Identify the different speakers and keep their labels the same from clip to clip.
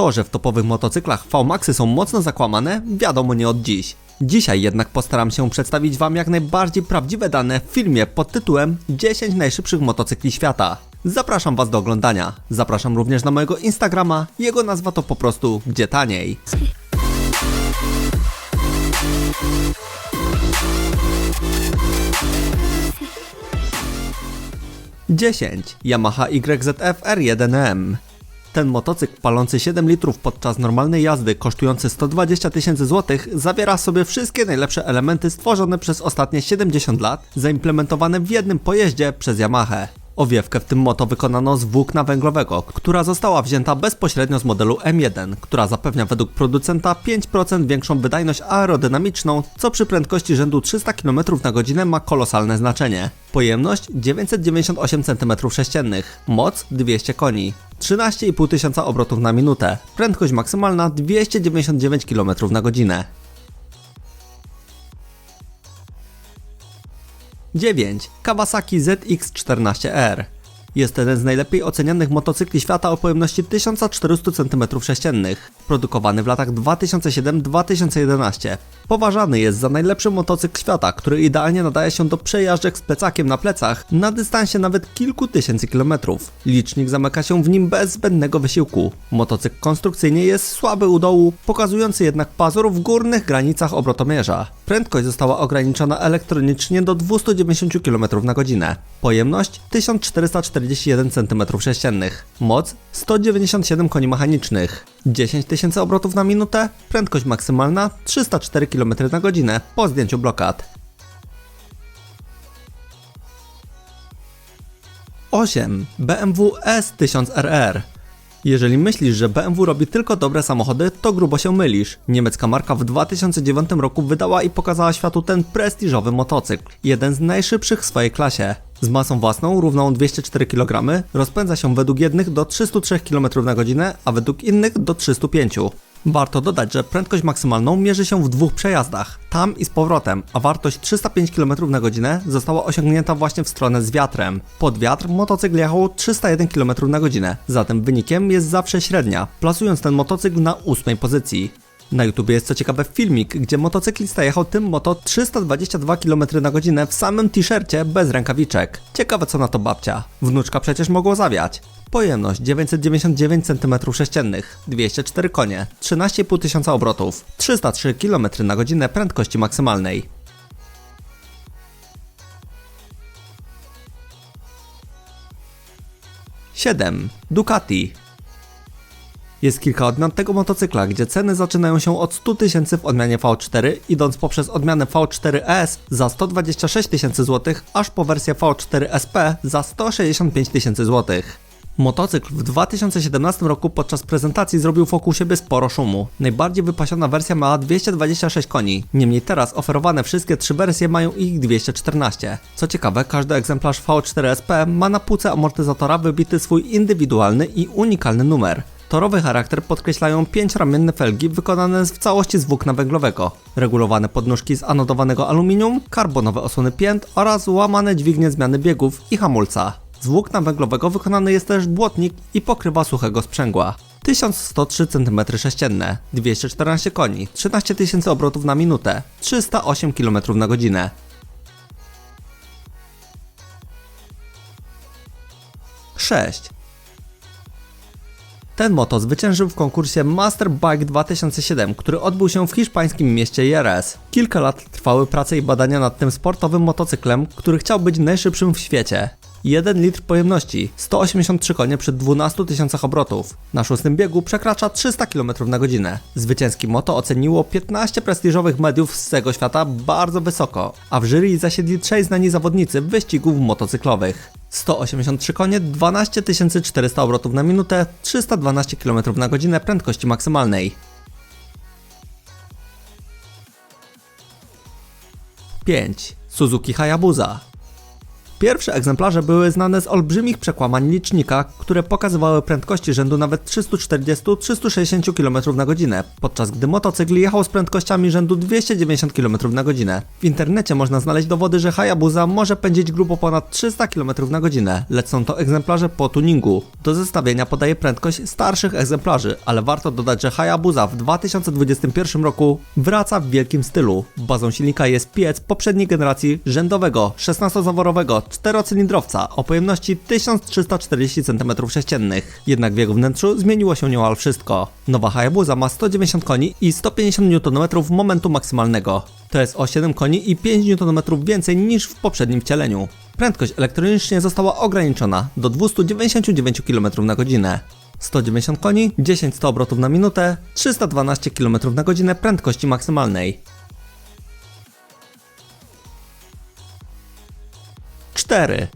Speaker 1: To, że w topowych motocyklach V-Maxy są mocno zakłamane, wiadomo nie od dziś. Dzisiaj jednak postaram się przedstawić Wam jak najbardziej prawdziwe dane w filmie pod tytułem 10 najszybszych motocykli świata. Zapraszam Was do oglądania. Zapraszam również na mojego Instagrama, jego nazwa to po prostu Gdzie Taniej. 10. Yamaha YZF R1M. Ten motocykl palący 7 litrów podczas normalnej jazdy, kosztujący 120 tysięcy złotych, zawiera w sobie wszystkie najlepsze elementy stworzone przez ostatnie 70 lat, zaimplementowane w jednym pojeździe przez Yamahę. Owiewkę w tym moto wykonano z włókna węglowego, która została wzięta bezpośrednio z modelu M1, która zapewnia według producenta 5% większą wydajność aerodynamiczną, co przy prędkości rzędu 300 km na godzinę ma kolosalne znaczenie. Pojemność 998 cm3, moc 200 koni, 13,5 tysiąca obrotów na minutę, prędkość maksymalna 299 km na godzinę. 9. Kawasaki ZX14R. Jest jeden z najlepiej ocenianych motocykli świata o pojemności 1400 cm3, produkowany w latach 2007-2011. Poważany jest za najlepszy motocykl świata, który idealnie nadaje się do przejażdżek z plecakiem na plecach na dystansie nawet kilku tysięcy kilometrów. Licznik zamyka się w nim bez zbędnego wysiłku. Motocykl konstrukcyjnie jest słaby u dołu, pokazujący jednak pazur w górnych granicach obrotomierza. Prędkość została ograniczona elektronicznie do 290 km na godzinę. Pojemność 1441 cm3, moc 197 koni mechanicznych, 10 tysięcy obrotów na minutę, prędkość maksymalna 304 km na godzinę po zdjęciu blokad. 8. BMW S1000RR jeżeli myślisz, że BMW robi tylko dobre samochody, to grubo się mylisz. Niemiecka marka w 2009 roku wydała i pokazała światu ten prestiżowy motocykl, jeden z najszybszych w swojej klasie. Z masą własną równą 204 kg rozpędza się według jednych do 303 km na godzinę, a według innych do 305. Warto dodać, że prędkość maksymalną mierzy się w dwóch przejazdach, tam i z powrotem, a wartość 305 km na godzinę została osiągnięta właśnie w stronę z wiatrem. Pod wiatr motocykl jechał 301 km na godzinę, zatem wynikiem jest zawsze średnia, plasując ten motocykl na ósmej pozycji. Na YouTube jest co ciekawe filmik, gdzie motocyklista jechał tym moto 322 km na godzinę w samym t-shircie bez rękawiczek. Ciekawe co na to babcia. Wnuczka przecież mogło zawiać. Pojemność 999 cm3, 204 konie, 13,5 tysiąca obrotów, 303 km na godzinę prędkości maksymalnej. Siedem. Ducati jest kilka odmian tego motocykla, gdzie ceny zaczynają się od 100 tysięcy w odmianie V4, idąc poprzez odmianę V4S za 126 tysięcy złotych, aż po wersję V4SP za 165 tysięcy złotych. Motocykl w 2017 roku podczas prezentacji zrobił wokół siebie sporo szumu. Najbardziej wypasiona wersja miała 226 koni, niemniej teraz oferowane wszystkie trzy wersje mają ich 214. Co ciekawe, każdy egzemplarz V4SP ma na półce amortyzatora wybity swój indywidualny i unikalny numer. Torowy charakter podkreślają pięcioramienne felgi wykonane w całości z włókna węglowego, regulowane podnóżki z anodowanego aluminium, karbonowe osłony pięt oraz łamane dźwignie zmiany biegów i hamulca. Z włókna węglowego wykonany jest też błotnik i pokrywa suchego sprzęgła. 1103 cm3, 214 koni, 13 tysięcy obrotów na minutę, 308 km na godzinę. 6. Ten moto zwyciężył w konkursie Master Bike 2007, który odbył się w hiszpańskim mieście Jerez. Kilka lat trwały prace i badania nad tym sportowym motocyklem, który chciał być najszybszym w świecie. 1 litr pojemności, 183 konie przy 12 tysiącach obrotów. Na szóstym biegu przekracza 300 km na godzinę. Zwycięski moto oceniło 15 prestiżowych mediów z całego świata bardzo wysoko, a w jury zasiedli trzej znani zawodnicy wyścigów motocyklowych. 183 konie, 12 400 obrotów na minutę, 312 km na godzinę prędkości maksymalnej. 5. Suzuki Hayabusa Pierwsze egzemplarze były znane z olbrzymich przekłamań licznika, które pokazywały prędkości rzędu nawet 340-360 km na godzinę, podczas gdy motocykl jechał z prędkościami rzędu 290 km na godzinę. W internecie można znaleźć dowody, że Hayabusa może pędzić grubo ponad 300 km na godzinę, lecz są to egzemplarze po tuningu. Do zestawienia podaje prędkość starszych egzemplarzy, ale warto dodać, że Hayabusa w 2021 roku wraca w wielkim stylu. Bazą silnika jest piec poprzedniej generacji rzędowego 16-zaworowego czterocylindrowca o pojemności 1340 cm3. Jednak w jego wnętrzu zmieniło się niemal wszystko. Nowa Hayabusa ma 190 koni i 150 Nm momentu maksymalnego. To jest o 7 koni i 5 Nm więcej niż w poprzednim wcieleniu. Prędkość elektronicznie została ograniczona do 299 km na godzinę. 190 koni, 10 100 obrotów na minutę, 312 km na godzinę prędkości maksymalnej. 4.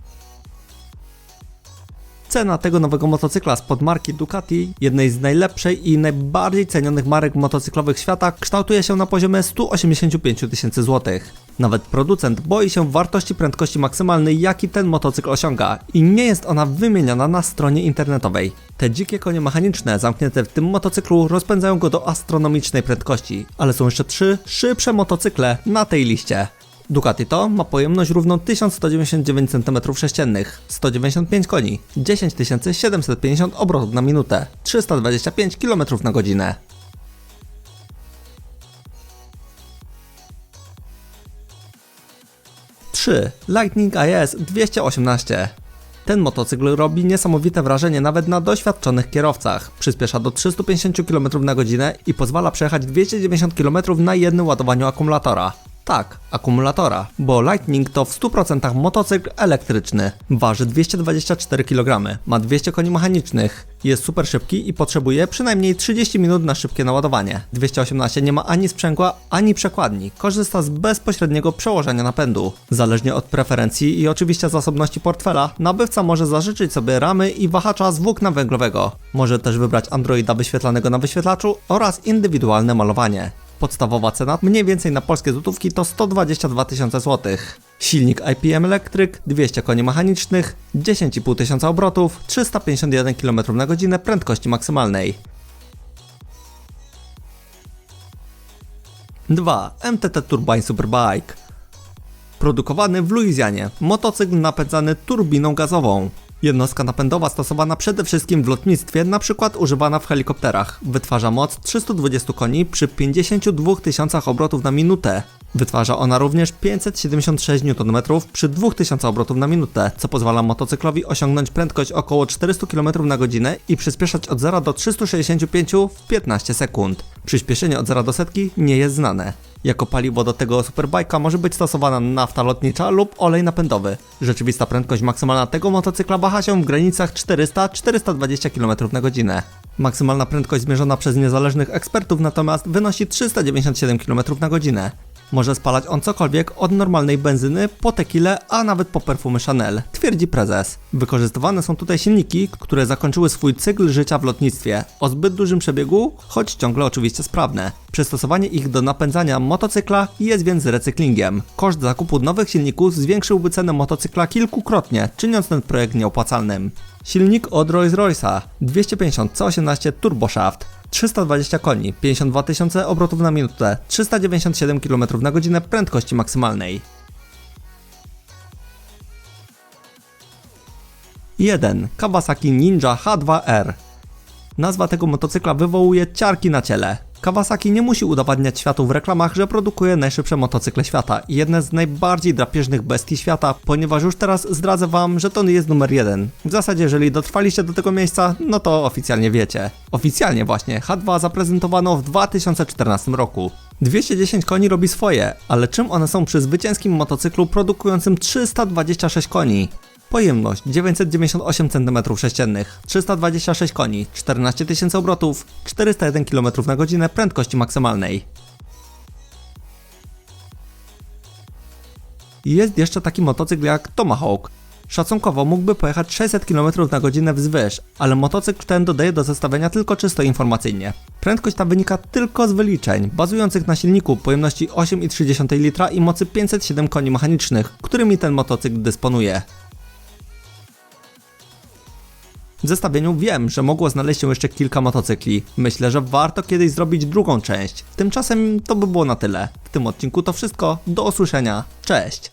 Speaker 1: Cena tego nowego motocykla spod marki Ducati, jednej z najlepszej i najbardziej cenionych marek motocyklowych świata, kształtuje się na poziomie 185 tysięcy złotych. Nawet producent boi się wartości prędkości maksymalnej, jaki ten motocykl osiąga i nie jest ona wymieniana na stronie internetowej. Te dzikie konie mechaniczne zamknięte w tym motocyklu rozpędzają go do astronomicznej prędkości, ale są jeszcze trzy szybsze motocykle na tej liście. Ducati to ma pojemność równą 1199 cm3, 195 koni, 10750 obrotów na minutę, 325 km na godzinę. Lightning IS 218 ten motocykl robi niesamowite wrażenie nawet na doświadczonych kierowcach. Przyspiesza do 350 km na godzinę i pozwala przejechać 290 km na jednym ładowaniu akumulatora. Tak, akumulatora, bo Lightning to w 100% motocykl elektryczny. Waży 224 kg, ma 200 koni mechanicznych, jest super szybki i potrzebuje przynajmniej 30 minut na szybkie naładowanie. 218 nie ma ani sprzęgła, ani przekładni, korzysta z bezpośredniego przełożenia napędu. Zależnie od preferencji i oczywiście zasobności portfela, nabywca może zażyczyć sobie ramy i wahacza z włókna węglowego. Może też wybrać Androida wyświetlanego na wyświetlaczu oraz indywidualne malowanie. Podstawowa cena mniej więcej na polskie złotówki to 122 tysiące złotych. Silnik IPM Electric, 200 koni mechanicznych, 10,5 tysiąca obrotów, 351 km na godzinę prędkości maksymalnej. 2. MTT Turbine Superbike Produkowany w Luizjanie, motocykl napędzany turbiną gazową. Jednostka napędowa stosowana przede wszystkim w lotnictwie, np. używana w helikopterach. Wytwarza moc 320 koni przy 52 tysiącach obrotów na minutę. Wytwarza ona również 576 Nm przy 2000 obrotów na minutę, co pozwala motocyklowi osiągnąć prędkość około 400 km na godzinę i przyspieszać od 0 do 365 w 15 sekund. Przyspieszenie od 0 do setki nie jest znane. Jako paliwo do tego superbajka może być stosowana nafta lotnicza lub olej napędowy. Rzeczywista prędkość maksymalna tego motocykla waha się w granicach 400-420 km na godzinę. Maksymalna prędkość zmierzona przez niezależnych ekspertów natomiast wynosi 397 km na godzinę. Może spalać on cokolwiek od normalnej benzyny po tequilę, a nawet po perfumy Chanel, twierdzi prezes. Wykorzystywane są tutaj silniki, które zakończyły swój cykl życia w lotnictwie o zbyt dużym przebiegu, choć ciągle oczywiście sprawne. Przystosowanie ich do napędzania motocykla jest więc recyklingiem. Koszt zakupu nowych silników zwiększyłby cenę motocykla kilkukrotnie, czyniąc ten projekt nieopłacalnym. Silnik od Rolls-Royce'a 250 C18 Turboshaft 320 koni, 52 tysiące obrotów na minutę, 397 km na godzinę prędkości maksymalnej. 1. Kawasaki Ninja H2R Nazwa tego motocykla wywołuje ciarki na ciele. Kawasaki nie musi udowadniać światu w reklamach, że produkuje najszybsze motocykle świata i jedne z najbardziej drapieżnych bestii świata, ponieważ już teraz zdradzę wam, że to jest numer jeden. W zasadzie, jeżeli dotrwaliście do tego miejsca, no to oficjalnie wiecie. Oficjalnie właśnie H2 zaprezentowano w 2014 roku. 210 koni robi swoje, ale czym one są przy zwycięskim motocyklu produkującym 326 koni? Pojemność 998 cm3, 326 koni, 14 tysięcy obrotów, 401 km na godzinę prędkości maksymalnej. Jest jeszcze taki motocykl jak Tomahawk. Szacunkowo mógłby pojechać 600 km na godzinę wzwyż, ale motocykl ten dodaje do zestawienia tylko czysto informacyjnie. Prędkość ta wynika tylko z wyliczeń, bazujących na silniku pojemności 8,3 litra i mocy 507 koni mechanicznych, którymi ten motocykl dysponuje. W zestawieniu wiem, że mogło znaleźć się jeszcze kilka motocykli. Myślę, że warto kiedyś zrobić drugą część. Tymczasem to by było na tyle. W tym odcinku to wszystko. Do usłyszenia. Cześć!